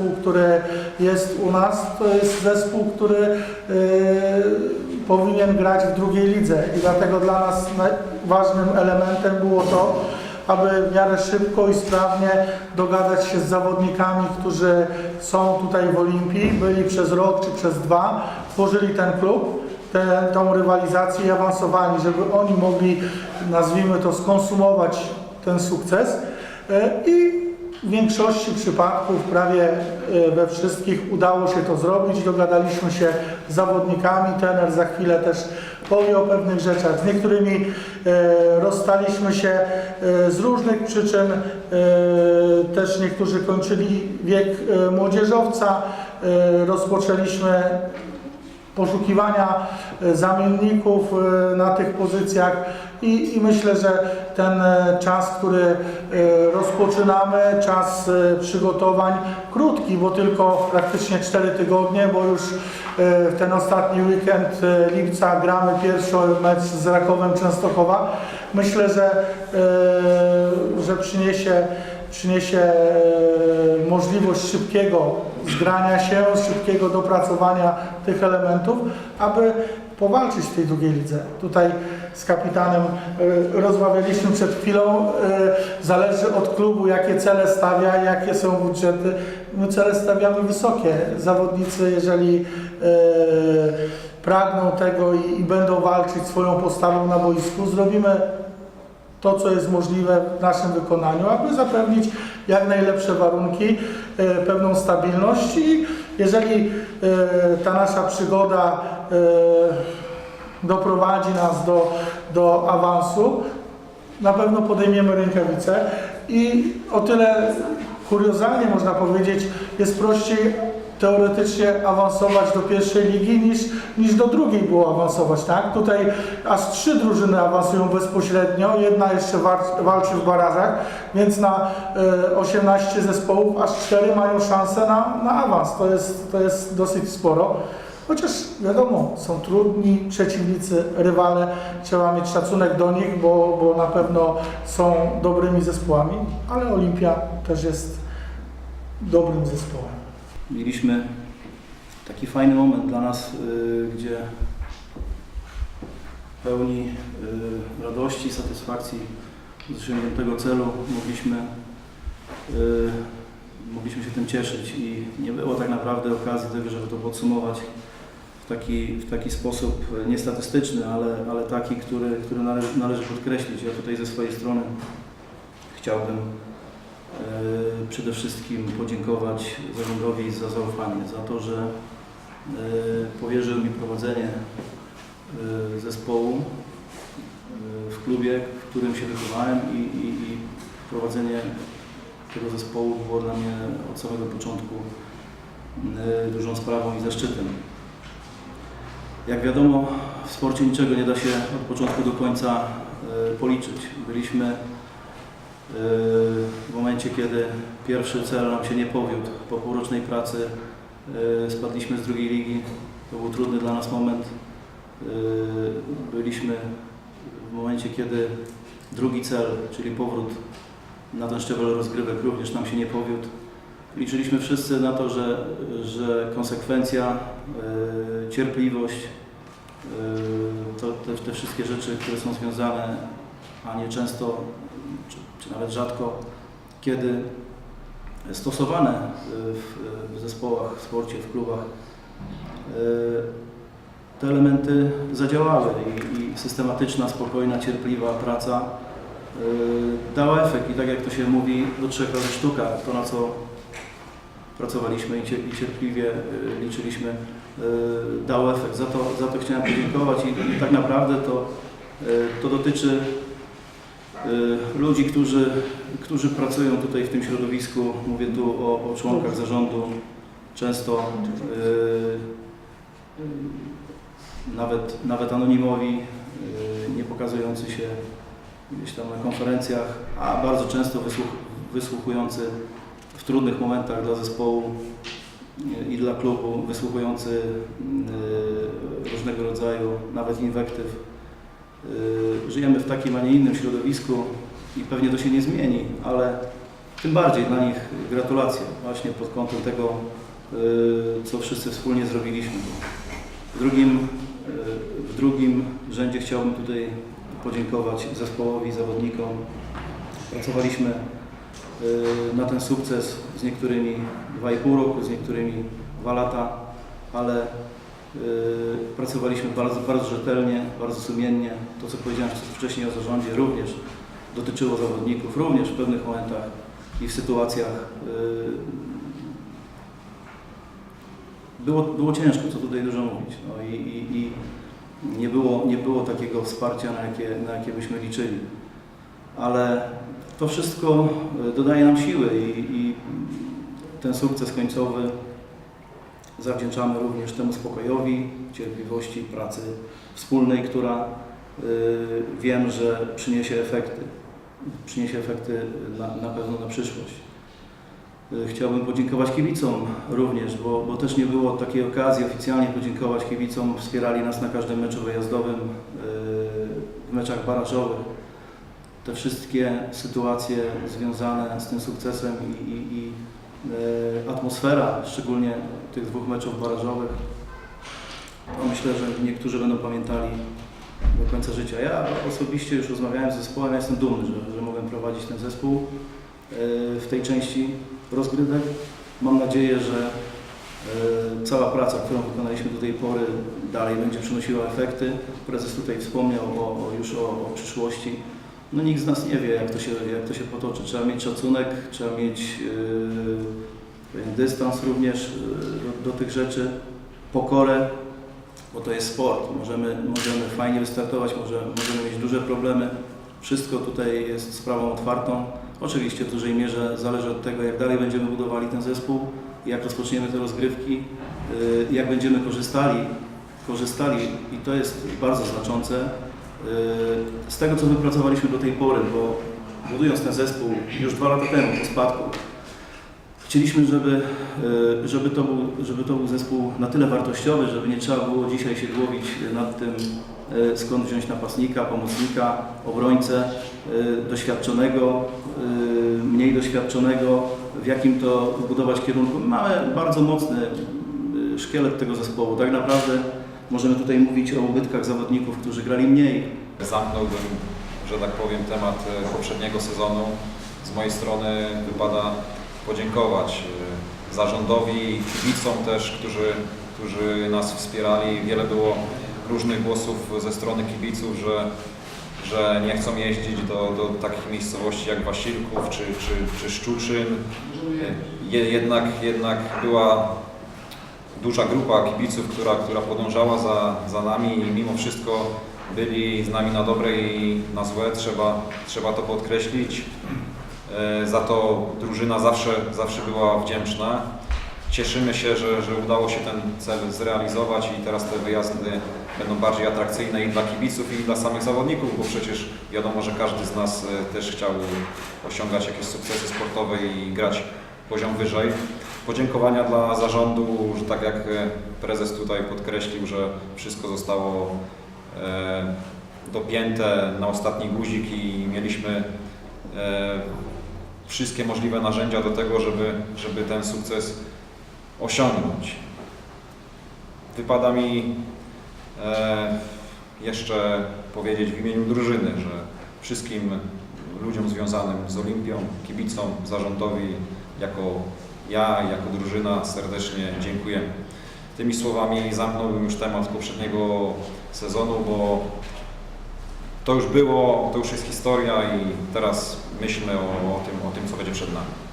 zespół, który jest u nas, to jest zespół, który e, powinien grać w drugiej lidze. I dlatego dla nas ważnym elementem było to, aby w miarę szybko i sprawnie dogadać się z zawodnikami, którzy są tutaj w Olimpii, byli przez rok czy przez dwa, tworzyli ten klub, tę tą rywalizację i awansowali, żeby oni mogli, nazwijmy to, skonsumować ten sukces. E, i w większości przypadków, prawie e, we wszystkich udało się to zrobić. Dogadaliśmy się z zawodnikami, trener za chwilę też powie o pewnych rzeczach. Z niektórymi e, rozstaliśmy się e, z różnych przyczyn. Też niektórzy kończyli wiek młodzieżowca. Rozpoczęliśmy poszukiwania e, zamienników e, na tych pozycjach i, i myślę, że ten e, czas, który rozpoczynamy, czas przygotowań, krótki, bo tylko praktycznie 4 tygodnie, bo już w ten ostatni weekend lipca gramy pierwszy mecz z Rakowem Częstochowa. Myślę, że, że przyniesie przyniesie e, możliwość szybkiego zgrania się, szybkiego dopracowania tych elementów, aby powalczyć w tej drugiej lidze. Tutaj z kapitanem e, rozmawialiśmy przed chwilą, e, zależy od klubu, jakie cele stawia, jakie są budżety. My cele stawiamy wysokie. Zawodnicy, jeżeli pragną tego i, i będą walczyć swoją postawą na boisku, zrobimy to, co jest możliwe w naszym wykonaniu, aby zapewnić jak najlepsze warunki, e, pewną stabilność. I jeżeli e, ta nasza przygoda e, doprowadzi nas do, do awansu, na pewno podejmiemy rękawice. I o tyle kuriozalnie można powiedzieć, jest prościej teoretycznie awansować do pierwszej ligi niż, niż do drugiej było awansować, tak? Tutaj aż trzy drużyny awansują bezpośrednio, jedna jeszcze walczy w barażach, więc na e, 18 zespołów aż cztery mają szansę na, na awans. To jest, to jest dosyć sporo. Chociaż wiadomo, są trudni przeciwnicy, rywale, trzeba mieć szacunek do nich, bo, bo na pewno są dobrymi zespołami, ale Olimpia też jest dobrym zespołem. Mieliśmy taki fajny moment dla nas, y, gdzie pełni y, radości, satysfakcji z osiągniętego celu mogliśmy, y, mogliśmy się tym cieszyć i nie było tak naprawdę okazji tego, żeby to podsumować w taki, w taki sposób niestatystyczny, ale, ale taki, który, który należy, należy podkreślić. Ja tutaj ze swojej strony chciałbym Przede wszystkim podziękować zarządowi za zaufanie, za to, że e, powierzył mi prowadzenie e, zespołu e, w klubie, w którym się wychowałem i, i, i prowadzenie tego zespołu było dla mnie od samego początku e, dużą sprawą i zaszczytem. Jak wiadomo, w sporcie niczego nie da się od początku do końca e, policzyć. Byliśmy w momencie, kiedy pierwszy cel nam się nie powiódł, po półrocznej pracy e, spadliśmy z drugiej ligi. To był trudny dla nas moment. E, Byliśmy w momencie, kiedy drugi cel, czyli powrót na ten szczebel rozgrywek również nam się nie powiódł. Liczyliśmy wszyscy na to, że, że konsekwencja, cierpliwość, to, te, te wszystkie rzeczy, które są związane, a nie często czy, czy nawet rzadko, kiedy stosowane w, w zespołach, w sporcie, w klubach, e, te elementy zadziałały i, i systematyczna, spokojna, cierpliwa praca e, dała efekt i tak jak to się mówi, do trzech razy sztuka, to na co pracowaliśmy i cie- i cierpliwie liczyliśmy, dało efekt. Za to, za to chciałem podziękować i, tak naprawdę to, to dotyczy Y, ludzi, którzy, którzy pracują tutaj w tym środowisku. Mówię tu o, o członkach zarządu, często y, y, nawet, nawet anonimowi, y, nie pokazujący się gdzieś tam na konferencjach, a bardzo często wysłuch, wysłuchujący w trudnych momentach dla zespołu y, i dla klubu, wysłuchujący y, różnego rodzaju nawet inwektyw. Y, Żyjemy w takim, a nie innym środowisku i pewnie to się nie zmieni, ale tym bardziej dla nich gratulacje właśnie pod kątem tego, y, co wszyscy wspólnie zrobiliśmy. W drugim, y, w drugim rzędzie chciałbym tutaj podziękować zespołowi, zawodnikom. Pracowaliśmy y, na ten sukces z niektórymi 2,5 roku, z niektórymi 2 lata, ale pracowaliśmy bardzo, bardzo rzetelnie, bardzo sumiennie. To, co powiedziałem wcześniej o zarządzie, również dotyczyło zawodników, również w pewnych momentach i w sytuacjach y, było, było ciężko, co tutaj dużo mówić. No i, i, i nie, było, nie było takiego wsparcia, na jakie, na jakie byśmy liczyli. Ale to wszystko y, dodaje nam siły i, i ten sukces końcowy zawdzięczamy również temu spokojowi, cierpliwości, pracy wspólnej, która y, wiem, że przyniesie efekty. Przyniesie efekty na, na pewno na przyszłość. Y, Chciałbym podziękować kibicom również, bo, bo też nie było takiej okazji oficjalnie podziękować kibicom. Wspierali nas na każdym meczu wyjazdowym, y, w meczach barażowych. Te wszystkie sytuacje związane z tym sukcesem i, i, i atmosfera, szczególnie tych dwóch meczów barażowych, myślę, że niektórzy będą pamiętali do końca życia. Ja osobiście już rozmawiałem z zespołem, ja jestem dumny, że, że mogłem prowadzić ten zespół e, w tej części rozgrywek. Mam nadzieję, że e, cała praca, którą wykonaliśmy do tej pory dalej będzie przynosiła efekty. Prezes tutaj wspomniał o, o, już o, o przyszłości. No nikt z nas nie wie, jak to się, jak to się potoczy. Trzeba mieć szacunek, trzeba mieć yy, pewien dystans również yy, do, do tych rzeczy, pokorę, bo to jest sport. Możemy, możemy fajnie wystartować, może, możemy mieć duże problemy. Wszystko tutaj jest sprawą otwartą. Oczywiście w dużej mierze zależy od tego, jak dalej będziemy budowali ten zespół, jak rozpoczniemy te rozgrywki, yy, jak będziemy korzystali, korzystali i to jest bardzo znaczące z tego, co wypracowaliśmy do tej pory, bo budując ten zespół już dwa lata temu po spadku, chcieliśmy, żeby, e, żeby, to był, żeby to był zespół na tyle wartościowy, żeby nie trzeba było dzisiaj się głowić nad tym, e, skąd wziąć napastnika, pomocnika, obrońcę doświadczonego, mniej doświadczonego, w jakim to budować kierunku. Mamy bardzo mocny szkielet tego zespołu. Tak naprawdę możemy tutaj mówić o ubytkach zawodników, którzy grali mniej, Zamknąłbym, że tak powiem, temat e, poprzedniego sezonu. Z mojej strony wypada podziękować e, zarządowi i kibicom też, którzy, którzy nas wspierali. Wiele było różnych głosów ze strony kibiców, że, że nie chcą jeździć do, do takich miejscowości jak Wasilków czy, czy, czy Szczuczyn. Je, jednak, jednak była duża grupa kibiców, która, która podążała za, za nami i mimo wszystko byli z nami na dobre i na złe, trzeba, trzeba to podkreślić. E, Za to drużyna zawsze, zawsze była wdzięczna. Cieszymy się, że, że udało się ten cel zrealizować i teraz te wyjazdy będą bardziej atrakcyjne i dla kibiców i dla samych zawodników, bo przecież wiadomo, że każdy z nas e, też chciał osiągać jakieś sukcesy sportowe i grać poziom wyżej. Podziękowania dla zarządu, że tak jak e, prezes tutaj podkreślił, że wszystko zostało e, dopięte na ostatni guzik i mieliśmy e, wszystkie możliwe narzędzia do tego, żeby, żeby ten sukces osiągnąć. Wypada mi jeszcze powiedzieć w imieniu drużyny, że wszystkim ludziom związanym z Olimpią, kibicom, zarządowi, jako ja, jako drużyna serdecznie dziękujemy. Tymi słowami zamknąłbym już temat poprzedniego sezonu, bo to już było, to już jest historia i teraz myślmy o, o, tym, o tym, co będzie przed nami.